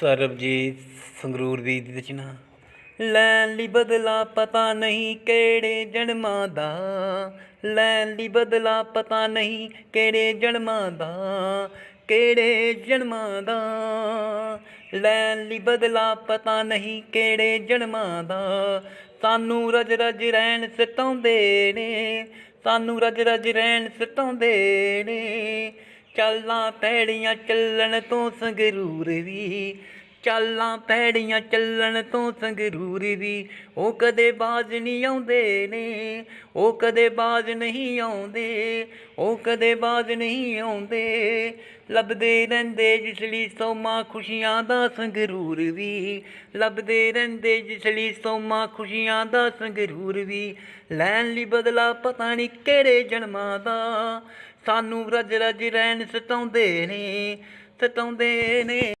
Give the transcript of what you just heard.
ਸਰਬਜੀਤ ਸੰਗਰੂਰ ਦੀ ਰਚਨਾ ਲੈਣ ਲਈ ਬਦਲਾ ਪਤਾ ਨਹੀਂ ਕਿਹੜੇ ਜਨਮਾਂ ਦਾ। ਲੈਣ ਲਈ ਬਦਲਾ ਪਤਾ ਨਹੀਂ ਕਿਹੜੇ ਜਨਮਾਂ ਦਾ। ਕਿਹੜੇ ਜਨਮਾਂ ਦਾ। ਲੈਣ ਲਈ ਬਦਲਾ ਪਤਾ ਨਹੀਂ ਕਿਹੜੇ ਜਨਮਾਂ ਦਾ। ਸਾਨੂੰ ਰਜ ਰਜ ਰਹਿਣ ਸਤਾਉਂਦੇ ਨੇ। ਸਾਨੂੰ ਰਜ ਰਜ ਰਹਿਣ ਸਤਾਉਂਦੇ ਨੇ। ਚੱਲਾਂ ਪੈੜੀਆਂ ਚੱਲਣ ਤੋਂ ਸੰਗਰੂਰ ਵੀ, ਚੱਲਾਂ ਪੈੜੀਆਂ ਚੱਲਣ ਤੋਂ ਸੰਗਰੂਰ ਵੀ। ਉਹ ਕਦੇ ਬਾਜ਼ ਨਹੀਂ ਆਉਂਦੇ ਨੇ, ਉਹ ਕਦੇ ਬਾਜ਼ ਨਹੀਂ ਆਉਂਦੇ, ਉਹ ਕਦੇ ਬਾਜ਼ ਨਹੀਂ ਆਉਂਦੇ। ਲੱਭਦੇ ਰਹਿੰਦੇ ਜਿਸ ਲਈ ਸੋਮਾ ਖੁਸ਼ੀਆਂ ਦਾ ਸੰਗਰੂਰ ਵੀ, ਲੱਭਦੇ ਰਹਿੰਦੇ ਜਿਸ ਲਈ ਸੋਮਾ ਖੁਸ਼ੀਆਂ ਦਾ ਸੰਗਰੂਰ ਵੀ। ਲੈਣ ਲਈ ਬਦਲਾ ਪਤਾ ਨਹੀਂ ਕਿਹੜੇ ਜਨਮਾਂ ਦਾ ਸਾਨੂੰ ਰਜ ਰਜ ਰਹਿਣ ਸਤਾਉਂਦੇ ਨੇ ਸਤਾਉਂਦੇ ਨੇ।